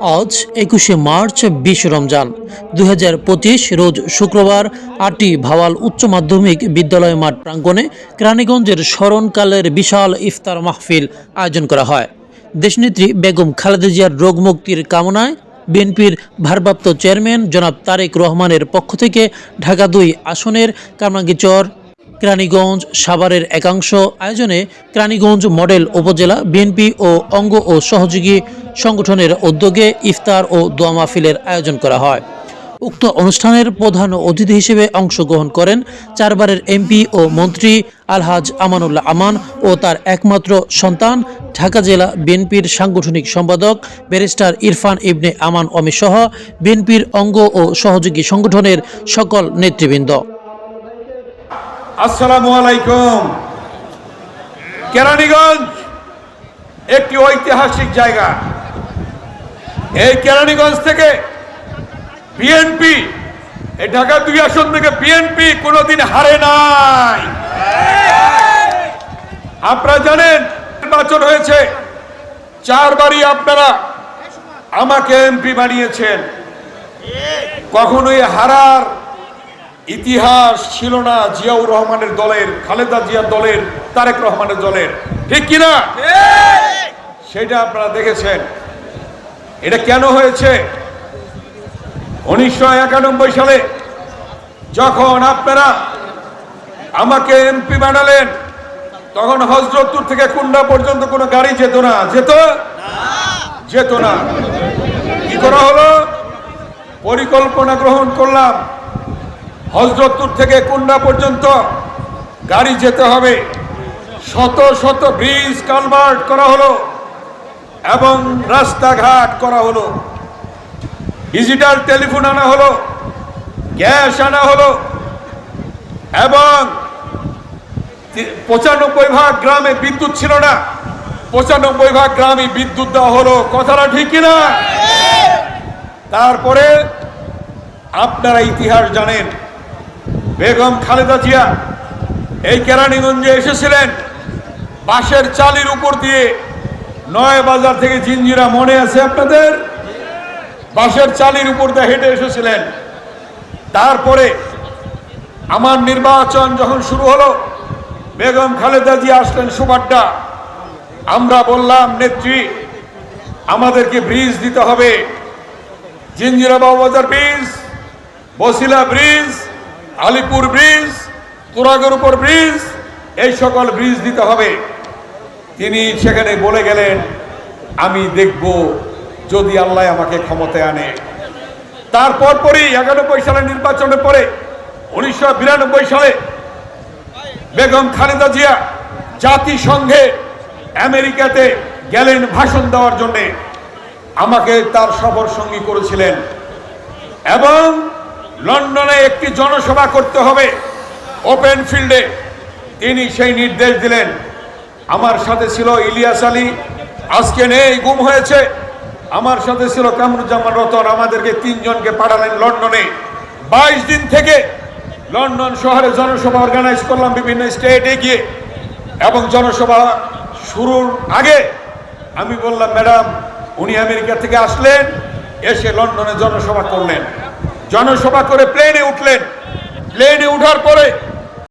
আজ একুশে মার্চ, বিশ রমজান। দু হাজার পঁচিশ রোজ শুক্রবার আটি ভাওয়াল উচ্চ মাধ্যমিক বিদ্যালয় মাঠ প্রাঙ্গণে কেরানীগঞ্জের স্মরণকালের বিশাল ইফতার মাহফিল আয়োজন করা হয়। দেশনেত্রী বেগম খালেদা জিয়ার রোগ মুক্তির কামনায় বিএনপির ভারপ্রাপ্ত চেয়ারম্যান জনাব তারেক রহমানের পক্ষ থেকে ঢাকা দুই আসনের কামরাঙ্গীচর কেরানীগঞ্জ সাভারের একাংশ আয়োজনে কেরানীগঞ্জ মডেল উপজেলা বিএনপি ও অঙ্গ ও সহযোগী সংগঠনের উদ্যোগে ইফতার ও দোয়া মাহফিলের আয়োজন করা হয়। উক্ত অনুষ্ঠানের প্রধান অতিথি হিসেবে অংশগ্রহণ করেন চারবারের এমপি ও মন্ত্রী আলহাজ আমানুল্লাহ আমান ও তার একমাত্র সন্তান ঢাকা জেলা বিএনপির সাংগঠনিক সম্পাদক ব্যারিস্টার ইরফান ইবনে আমান অমি সহ বিএনপির অঙ্গ ও সহযোগী সংগঠনের সকল নেতৃবৃন্দ। আসসালামু আলাইকুম। কেরানীগঞ্জ একটি ঐতিহাসিক জায়গা। এই কেরানীগঞ্জ থেকে বিএনপি এই ঢাকা দুই আসন থেকে বিএনপি কোনোদিন হারে নাই। আপনারা জানেন, নির্বাচন হয়েছে, চারবারই আপনারা আমাকে এমপি বানিয়েছেন। কখনোই হারার ইতিহাস ছিল না জিয়াউর রহমানের দলের খালেদা জিয়ার দলের তারেক রহমানের দলের। ঠিক কিনা? সেটা আপনারা দেখেছেন। এটা কেন হয়েছে? উনিশশো একানব্বই সালে যখন আপনারা আমাকে এমপি বানালেন তখন হজরতপুর থেকে কুন্ডা পর্যন্ত কোনো গাড়ি যেত না। যেত? যেত না। কি করা হলো? পরিকল্পনা গ্রহণ করলাম। হজরতপুর থেকে কুন্ডা পর্যন্ত গাড়ি যেতে হবে। শত শত ব্রিজ কালভার্ট করা হলো এবং রাস্তাঘাট করা হলো। ডিজিটাল টেলিফোন আনা হলো গ্যাস আনা হলো এবং পঁচানব্বই ভাগ গ্রামে বিদ্যুৎ ছিল না। পঁচানব্বই ভাগ গ্রামে বিদ্যুৎ দেওয়া হলো। কথাটা ঠিক কিনা? তারপরে আপনারা ইতিহাস জানেন। বেগম খালেদা জিয়া এই কেরানীগঞ্জে এসেছিলেন। বাঁশের চালির উপর দিয়ে নয় বাজার থেকে জিঞ্জিরা মনে আছে আপনাদের? বাঁশের চালির উপর দিয়ে হেঁটে এসেছিলেন। তারপরে আমার নির্বাচন যখন শুরু হলো, বেগম খালেদা জিয়া আসলেন সুবাড্ডা। আমরা বললাম, নেত্রী, আমাদেরকে ব্রিজ দিতে হবে। Jinjira Bazar bridge, Basila bridge Alipur bridge, তুরাগের উপর ব্রিজ, এই সকল ব্রিজ দিতে হবে। তিনি সেখানে বলে গেলেন, আমি দেখব যদি আল্লাহ আমাকে ক্ষমতায় আনে। তারপর পরই একানব্বই সালে নির্বাচনের পরে, উনিশশো বিরানব্বই সালে বেগম খালেদা জিয়া জাতিসংঘে আমেরিকাতে গেলেন ভাষণ দেওয়ার জন্যে। আমাকে তার সফর সঙ্গী করেছিলেন এবং লন্ডনে একটি জনসভা করতে হবে ওপেন ফিল্ডে। তিনি সেই নির্দেশ দিলেন। আমার সাথে ছিল ইলিয়াস আলী। আজকে নেই, গুম হয়েছে। আমার সাথে ছিল কামরুজ্জামান রতন। আমাদেরকে তিনজনকে পাঠালেন লন্ডনে। বাইশ দিন থেকে লন্ডন শহরে জনসভা অর্গানাইজ করলাম বিভিন্ন স্টেটে গিয়ে। এবং জনসভা শুরুর আগে আমি বললাম, ম্যাডাম, উনি আমেরিকা থেকে আসলেন, এসে লন্ডনে জনসভা করলেন। জনসভা করে প্লেনে উঠলেন। প্লেনে উঠার পরে